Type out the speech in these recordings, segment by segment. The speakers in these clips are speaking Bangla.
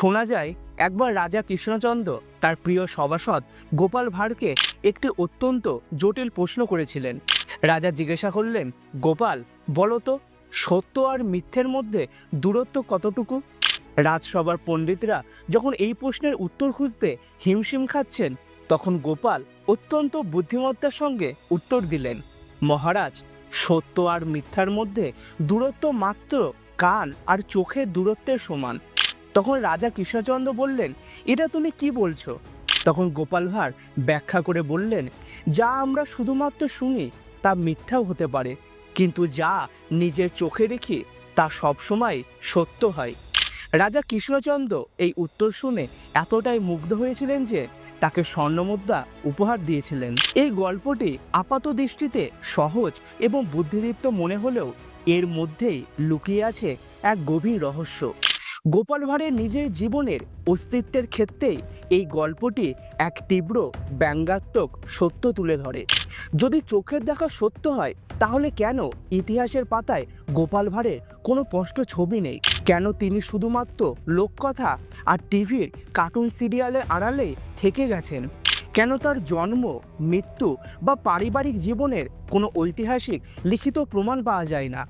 শোনা যায়, একবার রাজা কৃষ্ণচন্দ্র, তার প্রিয় সভাসদ, গোপাল ভাঁড়কে একটি অত্যন্ত জটিল প্রশ্ন করেছিলেন। রাজা জিজ্ঞাসা করলেন, গোপাল, বলো তো, সত্য আর মিথ্যের মধ্যে দূরত্ব কতটুকু? রাজসভার পণ্ডিতরা যখন এই প্রশ্নের উত্তর খুঁজতে হিমশিম খাচ্ছেন, তখন গোপাল অত্যন্ত বুদ্ধিমত্তার সঙ্গে উত্তর দিলেন, মহারাজ, সত্য আর মিথ্যার মধ্যে দূরত্ব মাত্র কান আর চোখের দূরত্বের সমান। তখন রাজা কৃষ্ণচন্দ্র বললেন, এটা তুমি কি বলছো? তখন গোপাল ভাঁড় ব্যাখ্যা করে বললেন, যা আমরা শুধুমাত্র শুনি, তা মিথ্যাও হতে পারে। কিন্তু যা নিজের চোখে দেখি, তা সবসময় সত্য হয়। রাজা কৃষ্ণচন্দ্র এই উত্তর শুনে এতটাই মুগ্ধ হয়েছিলেন যে তাকে স্বর্ণমুদ্রা উপহার দিয়েছিলেন। এই গল্পটি আপাত দৃষ্টিতে সহজ এবং বুদ্ধিদীপ্ত মনে হলেও এর মধ্যেই লুকিয়ে আছে এক গভীর রহস্য। গোপাল ভাঁড়ের নিজের জীবনের অস্তিত্বের ক্ষেত্রেই এই গল্পটি এক তীব্র ব্যঙ্গাত্মক সত্য তুলে ধরে। যদি চোখের দেখা সত্য হয়, তাহলে কেন ইতিহাসের পাতায় গোপাল ভাঁড়ের কোনো স্পষ্ট ছবি নেই? কেন তিনি শুধুমাত্র লোককথা আর টিভির কার্টুন সিরিয়ালের আড়ালে থেকে গেছেন? কেন তার জন্ম, মৃত্যু বা পারিবারিক জীবনের কোনো ঐতিহাসিক লিখিত প্রমাণ পাওয়া যায় না?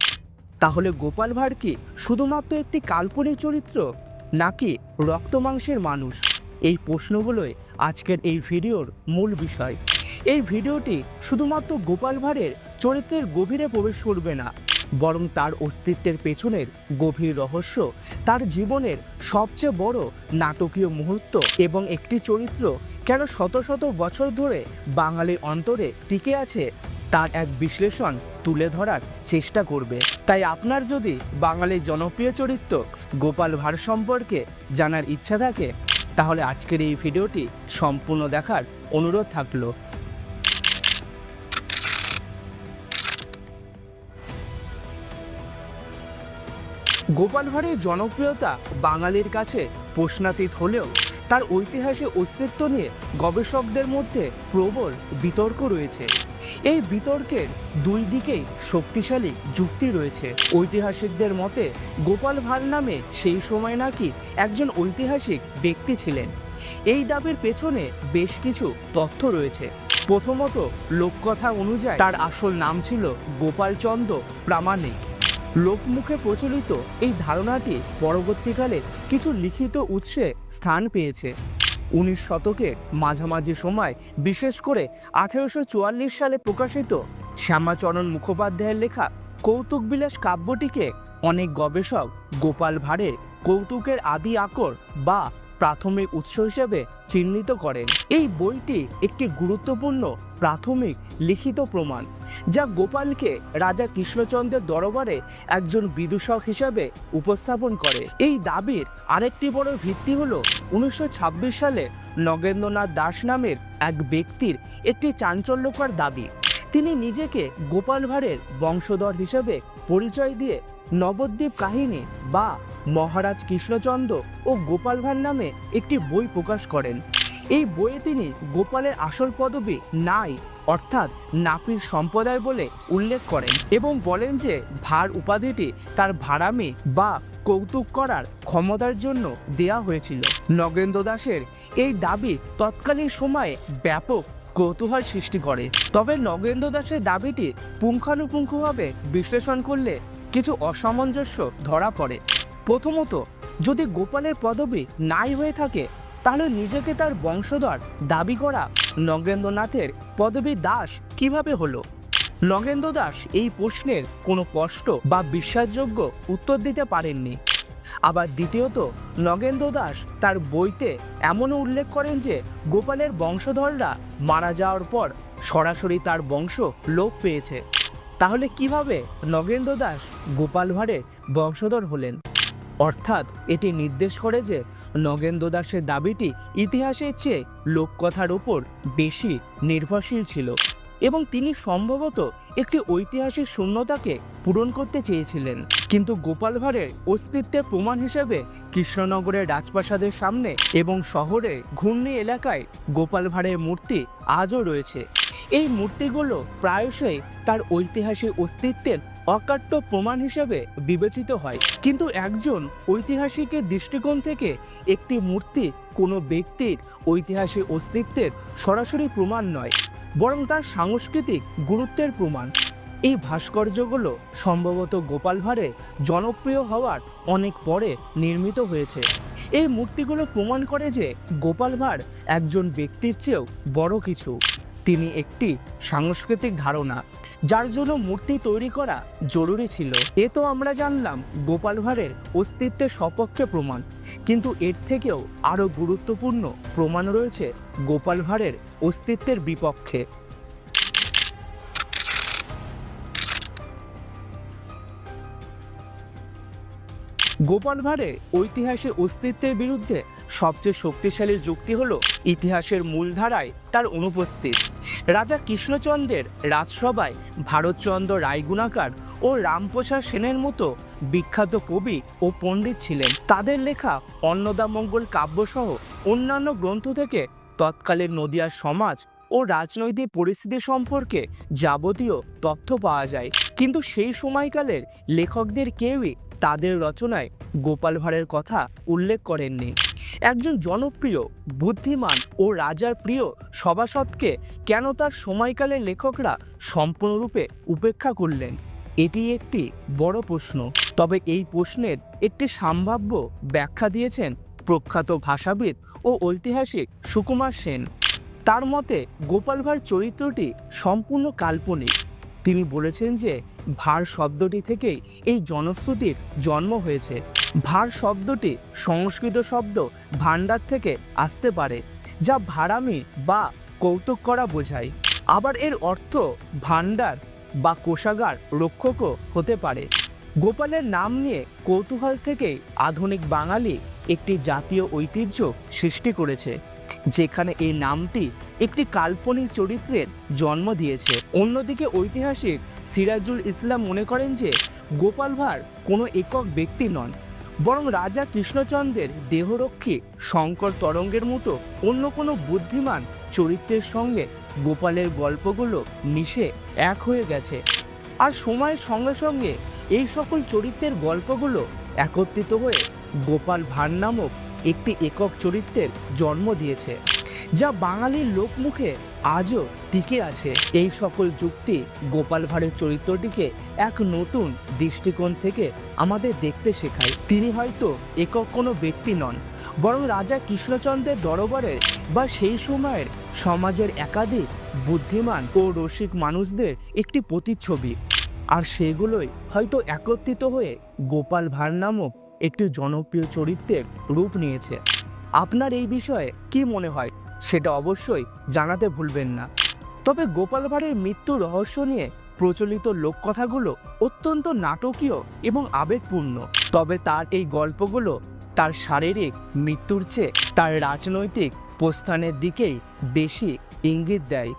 তাহলে গোপাল ভাঁড় কি শুধুমাত্র একটি কাল্পনিক চরিত্র? নাকি রক্তমাংসের মানুষ? এই প্রশ্নগুলোই আজকের এই ভিডিওর মূল বিষয়। এই ভিডিওটি শুধুমাত্র গোপাল ভাঁড়ের চরিত্রের গভীরে প্রবেশ করবে না, বরং তার অস্তিত্বের পেছনের গভীর রহস্য, তার জীবনের সবচেয়ে বড় নাটকীয় মুহূর্ত এবং একটি চরিত্র কেন শত শত বছর ধরে বাঙালির অন্তরে টিকে আছে, তার এক বিশ্লেষণ তুলে ধরার চেষ্টা করবে। তাই আপনার যদি বাঙালির জনপ্রিয় চরিত্র গোপাল ভাঁড় সম্পর্কে জানার ইচ্ছা থাকে, তাহলে আজকের এই ভিডিওটি সম্পূর্ণ দেখার অনুরোধ থাকল। গোপাল ভাঁড়ের জনপ্রিয়তা বাঙালির কাছে প্রশ্নাতীত হলেও তার ঐতিহাসিক অস্তিত্ব নিয়ে গবেষকদের মধ্যে প্রবল বিতর্ক রয়েছে। এই বিতর্কের দুই দিকেই শক্তিশালী যুক্তি রয়েছে। ঐতিহাসিকদের মতে, গোপাল ভাঁড় নামে সেই সময় নাকি একজন ঐতিহাসিক ব্যক্তি ছিলেন। এই দাবির পেছনে বেশ কিছু তথ্য রয়েছে। প্রথমত, লোককথা অনুযায়ী তার আসল নাম ছিল গোপালচন্দ্র প্রামাণিক। লোকমুখে প্রচলিত এই ধারণাটি পরবর্তীকালে কিছু লিখিত উৎসে স্থান পেয়েছে। উনিশ শতকের মাঝামাঝি সময়, বিশেষ করে আঠেরোশো চুয়াল্লিশ সালে প্রকাশিত শ্যামাচরণ মুখোপাধ্যায়ের লেখা কৌতুকবিলাস কাব্যটিকে অনেক গবেষক গোপাল ভাঁড়ের কৌতুকের আদি আকর বা প্রাথমিক উৎস হিসেবে চিহ্নিত করেন। এই বইটি একটি গুরুত্বপূর্ণ প্রাথমিক লিখিত প্রমাণ, যা গোপালকে রাজা কৃষ্ণচন্দ্রের দরবারে একজন বিদূষক হিসেবে উপস্থাপন করে। এই দাবির আরেকটি বড় ভিত্তি হল উনিশশো সালে নগেন্দ্রনাথ দাস নামের এক ব্যক্তির একটি চাঞ্চল্যকর দাবি। তিনি নিজেকে গোপাল ভাঁড়ের বংশধর হিসেবে পরিচয় দিয়ে নবদ্বীপ কাহিনী বা মহারাজ কৃষ্ণচন্দ্র ও গোপাল ভাঁড় নামে একটি বই প্রকাশ করেন। এই বইয়ে তিনি গোপালের আসল পদবী নাই, অর্থাৎ নাপির সম্প্রদায় বলে উল্লেখ করেন এবং বলেন যে ভাঁড় উপাধিটি তার ভাড়ামি বা কৌতুক করার ক্ষমতার জন্য দেয়া হয়েছিল। নগেন্দ্র দাসের এই দাবি তৎকালীন সময়ে ব্যাপক কৌতূহল সৃষ্টি করে। তবে নগেন্দ্র দাসের দাবিটি পুঙ্খানুপুঙ্খভাবে বিশ্লেষণ করলে কিছু অসামঞ্জস্য ধরা পড়ে। প্রথমত, যদি গোপালের পদবী নাই হয়ে থাকে, তাহলে নিজেকে তার বংশধর দাবি করা নগেন্দ্রনাথের পদবী দাস কীভাবে হলো? নগেন্দ্র দাস এই প্রশ্নের কোনো কষ্ট বা বিশ্বাসযোগ্য উত্তর দিতে পারেননি। আবার দ্বিতীয়ত, নগেন্দ্র দাস তার বইতে এমনও উল্লেখ করেন যে, গোপালের বংশধররা মারা যাওয়ার পর সরাসরি তার বংশ লোপ পেয়েছে। তাহলে কীভাবে নগেন্দ্র দাস গোপাল ভাঁড়ের বংশধর হলেন? অর্থাৎ এটি নির্দেশ করে যে, নগেন্দ্র দাসের দাবিটি ইতিহাসের চেয়ে লোককথার উপর বেশি নির্ভরশীল ছিল। এবং তিনি সম্ভবত একটি ঐতিহাসিক শূন্যতাকে পূরণ করতে চেয়েছিলেন। কিন্তু গোপাল ভাঁড়ের অস্তিত্বের প্রমাণ হিসেবে কৃষ্ণনগরের রাজপ্রাসাদের সামনে এবং শহরে ঘূর্ণি এলাকায় গোপাল ভাঁড়ের মূর্তি আজও রয়েছে। এই মূর্তিগুলো প্রায়শই তার ঐতিহাসিক অস্তিত্বের অকাট্য প্রমাণ হিসেবে বিবেচিত হয়। কিন্তু একজন ঐতিহাসিকের দৃষ্টিকোণ থেকে একটি মূর্তি কোনো ব্যক্তির ঐতিহাসিক অস্তিত্বের সরাসরি প্রমাণ নয়। বরং তার সাংস্কৃতিক গুরুত্বের প্রমাণ। এই ভাস্কর্যগুলো সম্ভবত গোপাল ভাঁড়ে জনপ্রিয় হওয়ার অনেক পরে নির্মিত হয়েছে। এই মূর্তিগুলো প্রমাণ করে যে গোপাল ভাঁড় একজন ব্যক্তির চেয়েও বড় কিছু। তিনি একটি সাংস্কৃতিক ধারণা, যার জন্য মূর্তি তৈরি করা জরুরি ছিল। এ তো আমরা জানলাম গোপাল ভাঁড়ের অস্তিত্বের সপক্ষে প্রমাণ, কিন্তু এর থেকেও আরও গুরুত্বপূর্ণ প্রমাণ রয়েছে গোপাল ভাঁড়ের অস্তিত্বের বিপক্ষে। গোপাল ভাঁড়ের ঐতিহাসিক অস্তিত্বের বিরুদ্ধে সবচেয়ে শক্তিশালী যুক্তি হলো ইতিহাসের মূলধারায় তার অনুপস্থিত। রাজা কৃষ্ণচন্দ্রের রাজসভায় ভারতচন্দ্র রায়গুণাকার ও রামপ্রসাদ সেনের মতো বিখ্যাত কবি ও পণ্ডিত ছিলেন। তাদের লেখা অন্নদামঙ্গল কাব্যসহ অন্যান্য গ্রন্থ থেকে তৎকালীন নদিয়ার সমাজ ও রাজনৈতিক পরিস্থিতি সম্পর্কে যাবতীয় তথ্য পাওয়া যায়। কিন্তু সেই সময়কালের লেখকদের কেউই তাদের রচনায় গোপাল ভাঁড়ের কথা উল্লেখ করেননি। একজন জনপ্রিয়, বুদ্ধিমান ও রাজার প্রিয় সভাসদকে কেন তার সময়কালের লেখকরা সম্পূর্ণরূপে উপেক্ষা করলেন? এটি একটি বড় প্রশ্ন। তবে এই প্রশ্নের একটি সম্ভাব্য ব্যাখ্যা দিয়েছেন প্রখ্যাত ভাষাবিদ ও ঐতিহাসিক সুকুমার সেন। তার মতে, গোপাল ভাঁড় চরিত্রটি সম্পূর্ণ কাল্পনিক। তিনি বলেছেন যে ভার শব্দটি থেকেই এই জনশ্রুতির জন্ম হয়েছে। ভার শব্দটি সংস্কৃত শব্দ ভাণ্ডার থেকে আসতে পারে, যা ভাড়ামি বা কৌতুক করা বোঝায়। আবার এর অর্থ ভাণ্ডার বা কোষাগার রক্ষকও হতে পারে। গোপালের নাম নিয়ে কৌতূহল থেকেই আধুনিক বাঙালি একটি জাতীয় ঐতিহ্য সৃষ্টি করেছে, যেখানে এই নামটি একটি কাল্পনিক চরিত্রের জন্ম দিয়েছে। অন্যদিকে ঐতিহাসিক সিরাজুল ইসলাম মনে করেন যে গোপাল ভাঁড় কোনো একক ব্যক্তি নন, বরং রাজা কৃষ্ণচন্দ্রের দেহরক্ষী শঙ্কর তরঙ্গের মতো অন্য কোনো বুদ্ধিমান চরিত্রের সঙ্গে গোপালের গল্পগুলো মিশে এক হয়ে গেছে। আর সময়ের সঙ্গে সঙ্গে এই সকল চরিত্রের গল্পগুলো একত্রিত হয়ে গোপাল ভাঁড় নামক একটি একক চরিত্রের জন্ম দিয়েছে। যা বাঙালির লোকমুখে আজও টিকে আছে। এই সকল যুক্তি গোপাল ভাঁড়ের চরিত্রটিকে এক নতুন দৃষ্টিকোণ থেকে আমাদের দেখতে শেখায়। তিনি হয়তো একক কোনো ব্যক্তি নন, বরং রাজা কৃষ্ণচন্দ্রের দরবারের বা সেই সময়ের সমাজের একাধিক বুদ্ধিমান ও রসিক মানুষদের একটি প্রতিচ্ছবি। আর সেগুলোই হয়তো একত্রিত হয়ে গোপাল ভাঁড় নামক একটি জনপ্রিয় চরিত্রের রূপ নিয়েছে। আপনার এই বিষয়ে কি মনে হয়? সেটা অবশ্যই জানাতে ভুলবেন না। তবে গোপাল ভাঁড়ের মৃত্যুর রহস্য নিয়ে প্রচলিত লোককথাগুলো অত্যন্ত নাটকীয় এবং আবেগপূর্ণ। তবে তার এই গল্পগুলো তার শারীরিক মৃত্যুর চেয়ে তার রাজনৈতিক প্রস্থানের দিকেই বেশি ইঙ্গিত দেয়।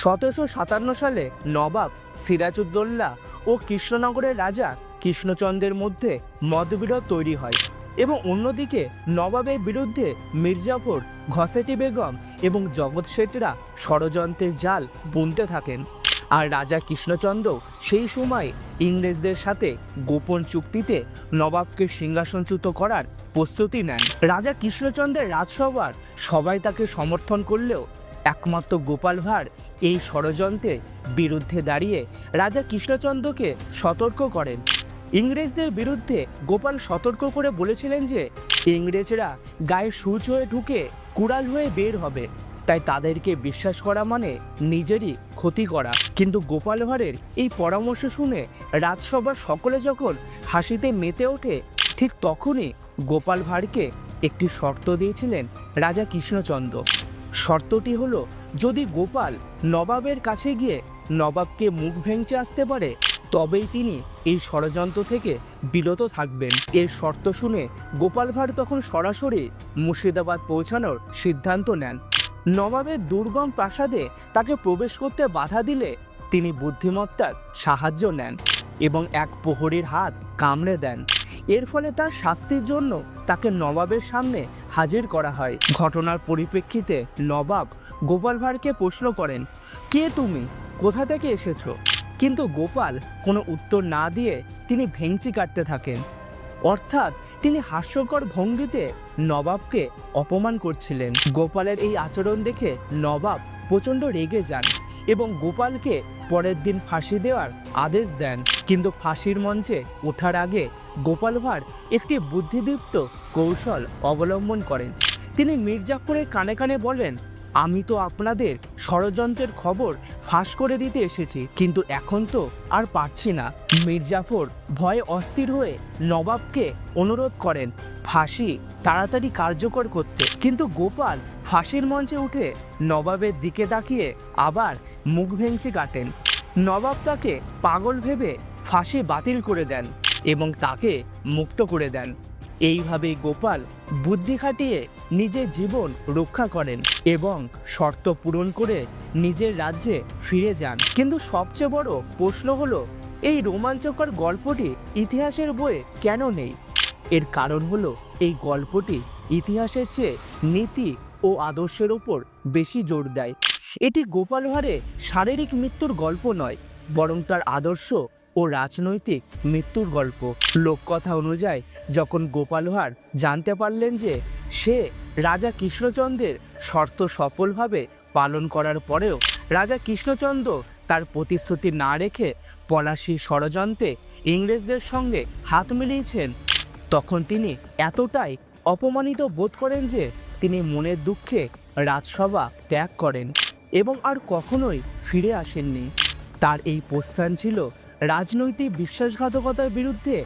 সতেরোশো সাতান্ন সালে নবাব সিরাজউদ্দৌলা ও কৃষ্ণনগরের রাজা কৃষ্ণচন্দ্রের মধ্যে মতবিরোধ তৈরি হয় এবং অন্যদিকে নবাবের বিরুদ্ধে মির্জাফর ঘসেটি বেগম এবং জগৎ শেঠরা ষড়যন্ত্রের জাল বুনতে থাকেন। আর রাজা কৃষ্ণচন্দ্র সেই সময় ইংরেজদের সাথে গোপন চুক্তিতে নবাবকে সিংহাসনচ্যুত করার প্রস্তুতি নেন। রাজা কৃষ্ণচন্দ্রের রাজসভার সবাই তাকে সমর্থন করলেও একমাত্র গোপাল ভাঁড় এই ষড়যন্ত্রের বিরুদ্ধে দাঁড়িয়ে রাজা কৃষ্ণচন্দ্রকে সতর্ক করেন। ইংরেজদের বিরুদ্ধে গোপাল সতর্ক করে বলেছিলেন যে ইংরেজরা গায়ে সূচ হয়ে ঢুকে কুড়াল হয়ে বের হবে। তাই তাদেরকে বিশ্বাস করা মানে নিজেরই ক্ষতি করা। কিন্তু গোপাল ভাঁড়ের এই পরামর্শ শুনে রাজসভার সকলে যখন হাসিতে মেতে ওঠে, ঠিক তখনই গোপাল ভাঁড়কে একটি শর্ত দিয়েছিলেন রাজা কৃষ্ণচন্দ্র। শর্তটি হলো, যদি গোপাল নবাবের কাছে গিয়ে নবাবকে মুখ ভেঙচে আসতে পারে তবেই তিনি এই ষড়যন্ত্র থেকে বিরত থাকবেন। এর শর্ত শুনে গোপাল ভাঁড় তখন সরাসরি মুর্শিদাবাদ পৌঁছানোর সিদ্ধান্ত নেন। নবাবের দুর্গম প্রাসাদে তাকে প্রবেশ করতে বাধা দিলে তিনি বুদ্ধিমত্তার সাহায্য নেন এবং এক প্রহরীর হাত কামড়ে দেন। এর ফলে তার শাস্তির জন্য তাকে নবাবের সামনে হাজির করা হয়। ঘটনার পরিপ্রেক্ষিতে নবাব গোপাল ভাঁড়কে প্রশ্ন করেন, কে তুমি? কোথা থেকে এসেছ? কিন্তু গোপাল কোনো উত্তর না দিয়ে তিনি ভেংচি কাটতে থাকেন। অর্থাৎ তিনি হাস্যকর ভঙ্গিতে নবাবকে অপমান করছিলেন। গোপালের এই আচরণ দেখে নবাব প্রচণ্ড রেগে যান এবং গোপালকে পরের দিন ফাঁসি দেওয়ার আদেশ দেন। কিন্তু ফাঁসির মঞ্চে ওঠার আগে গোপাল ভাঁড় একটি বুদ্ধিদীপ্ত কৌশল অবলম্বন করেন। তিনি মির্জাপুরের কানে কানে বলেন আমি তো আপনাদের ষড়যন্ত্রের খবর ফাঁস করে দিতে এসেছি, কিন্তু এখন তো আর পারছি না। মির্জাফর ভয়ে অস্থির হয়ে নবাবকে অনুরোধ করেন, ফাঁসি তাড়াতাড়ি কার্যকর করতে। কিন্তু গোপাল ফাঁসির মঞ্চে উঠে নবাবের দিকে তাকিয়ে আবার মুখ ভেঙচি কাটেন। নবাব তাকে পাগল ভেবে ফাঁসি বাতিল করে দেন এবং তাকে মুক্ত করে দেন। এইভাবেই গোপাল বুদ্ধি খাটিয়ে নিজের জীবন রক্ষা করেন এবং শর্ত পূরণ করে নিজের রাজ্যে ফিরে যান। কিন্তু সবচেয়ে বড় প্রশ্ন হলো, এই রোমাঞ্চকর গল্পটি ইতিহাসের বইয়ে কেন নেই? এর কারণ হলো, এই গল্পটি ইতিহাসের চেয়ে নীতি ও আদর্শের ওপর বেশি জোর দেয়। এটি গোপাল ভাঁড়ে শারীরিক মৃত্যুর গল্প নয়, বরং তার আদর্শ ও রাজনৈতিক মৃত্যুর গল্প। লোককথা অনুযায়ী, যখন গোপাল জানতে পারলেন যে সে রাজা কৃষ্ণচন্দ্রের শর্ত সফলভাবে পালন করার পরেও রাজা কৃষ্ণচন্দ্র তার প্রতিশ্রুতি না রেখে পলাশি ষড়যন্ত্রে ইংরেজদের সঙ্গে হাত মিলিয়েছেন, তখন তিনি এতটাই অপমানিত বোধ করেন যে তিনি মনের দুঃখে রাজসভা ত্যাগ করেন এবং আর কখনোই ফিরে আসেননি। তার এই প্রস্থান ছিল রাজনৈতিক বিশ্বাসঘাতকতার বিরুদ্ধে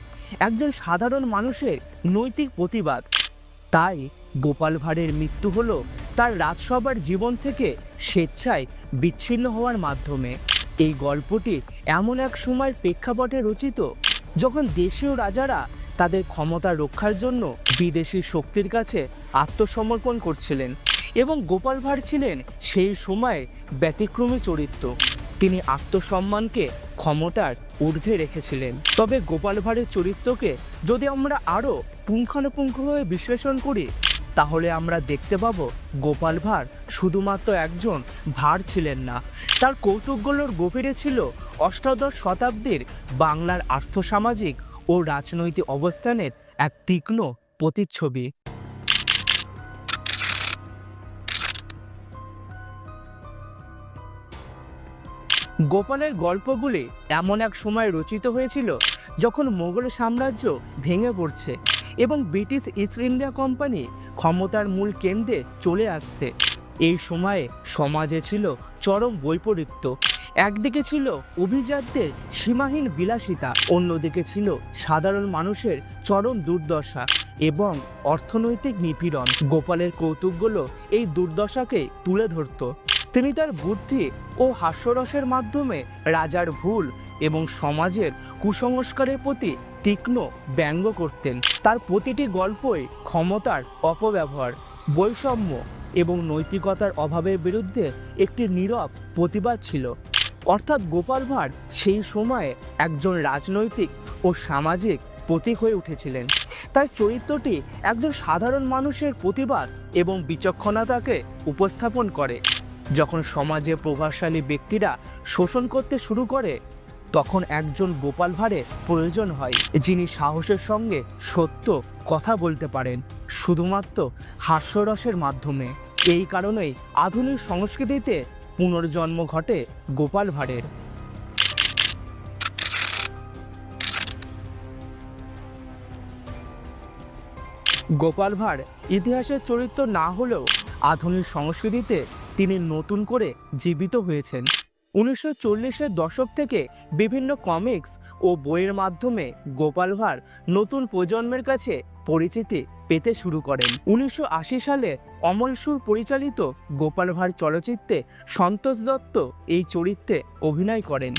একজন সাধারণ মানুষের নৈতিক প্রতিবাদ। তাই গোপাল ভাঁড়ের মৃত্যু হলো তার রাজসভার জীবন থেকে স্বেচ্ছায় বিচ্ছিন্ন হওয়ার মাধ্যমে। এই গল্পটি এমন এক সময়ের প্রেক্ষাপটে রচিত, যখন দেশীয় রাজারা তাদের ক্ষমতা রক্ষার জন্য বিদেশি শক্তির কাছে আত্মসমর্পণ করছিলেন এবং গোপাল ভাঁড় ছিলেন সেই সময়ে ব্যতিক্রমী চরিত্র। তিনি আত্মসম্মানকে ক্ষমতার ঊর্ধ্বে রেখেছিলেন। তবে গোপাল ভাঁড়ের চরিত্রকে যদি আমরা আরও পুঙ্খানুপুঙ্খভাবে বিশ্লেষণ করি, তাহলে আমরা দেখতে পাব গোপাল ভাঁড় শুধুমাত্র একজন ভাঁড় ছিলেন না। তার কৌতুকগুলোর গভীরে ছিল অষ্টাদশ শতাব্দীর বাংলার আর্থসামাজিক ও রাজনৈতিক অবস্থানের এক তীক্ষ্ণ প্রতিচ্ছবি। গোপালের গল্পগুলি এমন এক সময় রচিত হয়েছিল যখন মোগল সাম্রাজ্য ভেঙে পড়ছে এবং ব্রিটিশ ইস্ট ইন্ডিয়া কোম্পানি ক্ষমতার মূল কেন্দ্রে চলে আসছে। এই সময়ে সমাজে ছিল চরম বৈপরীত্য। একদিকে ছিল অভিজাতদের সীমাহীন বিলাসিতা, অন্যদিকে ছিল সাধারণ মানুষের চরম দুর্দশা এবং অর্থনৈতিক নিপীড়ন। গোপালের কৌতুকগুলো এই দুর্দশাকে তুলে ধরত। তিনি তার বুদ্ধি ও হাস্যরসের মাধ্যমে রাজার ভুল এবং সমাজের কুসংস্কারের প্রতি তীক্ষ্ণ ব্যঙ্গ করতেন। তার প্রতিটি গল্পই ক্ষমতার অপব্যবহার, বৈষম্য এবং নৈতিকতার অভাবের বিরুদ্ধে একটি নীরব প্রতিবাদ ছিল। অর্থাৎ গোপাল ভাঁড় সেই সময়ে একজন রাজনৈতিক ও সামাজিক প্রতীক হয়ে উঠেছিলেন। তার চরিত্রটি একজন সাধারণ মানুষের প্রতিবাদ এবং বিচক্ষণতাকে উপস্থাপন করে। যখন সমাজে প্রভাবশালী ব্যক্তিরা শোষণ করতে শুরু করে, তখন একজন গোপাল ভাঁড়ে প্রয়োজন হয়, যিনি সাহসের সঙ্গে সত্য কথা বলতে পারেন, শুধুমাত্র হাস্যরসের মাধ্যমে। এই কারণেই আধুনিক সংস্কৃতিতে পুনর্জন্ম ঘটে গোপাল ভাঁড়ের। গোপাল ভাঁড় ইতিহাসের চরিত্র না হলেও আধুনিক সংস্কৃতিতে তিনি নতুন করে জীবিত হয়েছেন। উনিশশো চল্লিশের দশক থেকে বিভিন্ন কমিক্স ও বইয়ের মাধ্যমে গোপাল ভাঁড় নতুন প্রজন্মের কাছে পরিচিতি পেতে শুরু করেন। উনিশশো আশি সালে অমল সুর পরিচালিত গোপাল ভাঁড় চলচ্চিত্রে সন্তোষ দত্ত এই চরিত্রে অভিনয় করেন।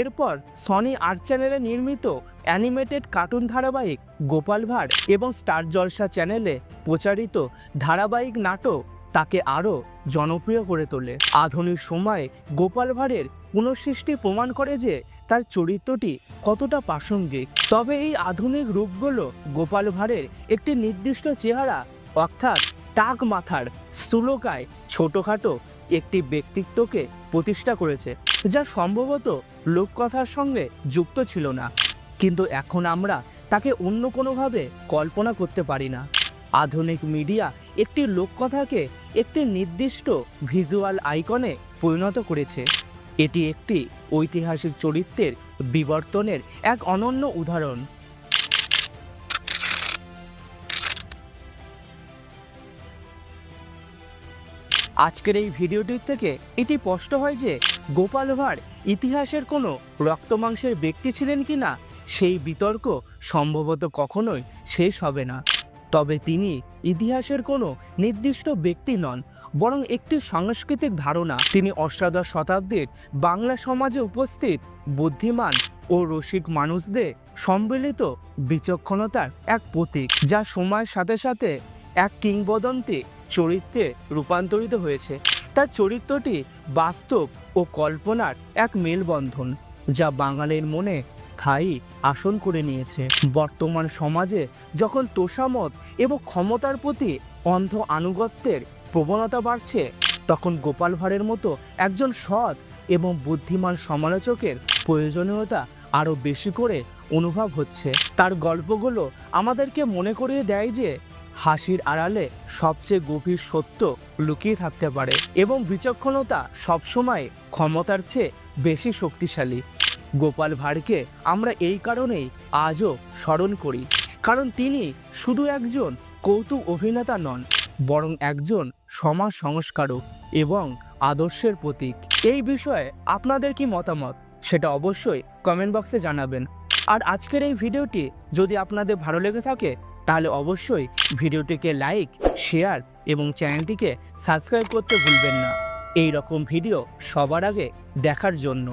এরপর সনি আর্ট চ্যানেলে নির্মিত অ্যানিমেটেড কার্টুন ধারাবাহিক গোপাল ভাঁড় এবং স্টার জলসা চ্যানেলে প্রচারিত ধারাবাহিক নাটক তাকে আরও জনপ্রিয় করে তোলে। আধুনিক সময়ে গোপাল ভাঁড়ের পুনঃসৃষ্টি প্রমাণ করে যে তার চরিত্রটি কতটা প্রাসঙ্গিক। তবে এই আধুনিক রূপগুলো গোপাল ভাঁড়ের একটি নির্দিষ্ট চেহারা, অর্থাৎ টাক মাথার স্থূলকায় ছোটোখাটো একটি ব্যক্তিত্বকে প্রতিষ্ঠা করেছে, যা সম্ভবত লোককথার সঙ্গে যুক্ত ছিল না। কিন্তু এখন আমরা তাকে অন্য কোনোভাবে কল্পনা করতে পারি না। আধুনিক মিডিয়া একটি লোককথাকে একটি নির্দিষ্ট ভিজুয়াল আইকনে পরিণত করেছে। এটি একটি ঐতিহাসিক চরিত্রের বিবর্তনের এক অনন্য উদাহরণ। আজকের এই ভিডিওটির থেকে এটি স্পষ্ট হয় যে গোপাল ভাঁড় ইতিহাসের কোনো রক্তমাংসের ব্যক্তি ছিলেন কি না সেই বিতর্ক সম্ভবত কখনোই শেষ হবে না। তবে তিনি ইতিহাসের কোনো নির্দিষ্ট ব্যক্তি নন, বরং একটি সাংস্কৃতিক ধারণা। তিনি অষ্টাদশ শতাব্দীর বাংলা সমাজে উপস্থিত বুদ্ধিমান ও রসিক মানুষদের সম্মিলিত বিচক্ষণতার এক প্রতীক, যা সময়ের সাথে সাথে এক কিংবদন্তি চরিত্রে রূপান্তরিত হয়েছে। তার চরিত্রটি বাস্তব ও কল্পনার এক মেলবন্ধন। যা বাঙালির মনে স্থায়ী আসন করে নিয়েছে। বর্তমান সমাজে যখন তোষামত এবং ক্ষমতার প্রতি অন্ধ আনুগত্যের প্রবণতা বাড়ছে, তখন গোপাল ভাঁড়ের মতো একজন সৎ এবং বুদ্ধিমান সমালোচকের প্রয়োজনীয়তা আরও বেশি করে অনুভব হচ্ছে। তার গল্পগুলো আমাদেরকে মনে করিয়ে দেয় যে, হাসির আড়ালে সবচেয়ে গভীর সত্য লুকিয়ে থাকতে পারে এবং বিচক্ষণতা সবসময় ক্ষমতার চেয়ে বেশি শক্তিশালী। গোপাল ভাঁড়কে আমরা এই কারণেই আজও স্মরণ করি। কারণ তিনি শুধু একজন কৌতুক অভিনেতা নন, বরং একজন সমাজ সংস্কারক এবং আদর্শের প্রতীক। এই বিষয়ে আপনাদের কি মতামত? সেটা অবশ্যই কমেন্ট বক্সে জানাবেন। আর আজকের এই ভিডিওটি যদি আপনাদের ভালো লেগে থাকে, তাহলে অবশ্যই ভিডিওটিকে লাইক শেয়ার এবং চ্যানেলটিকে সাবস্ক্রাইব করতে ভুলবেন না। এই রকম ভিডিও সবার আগে দেখার জন্য।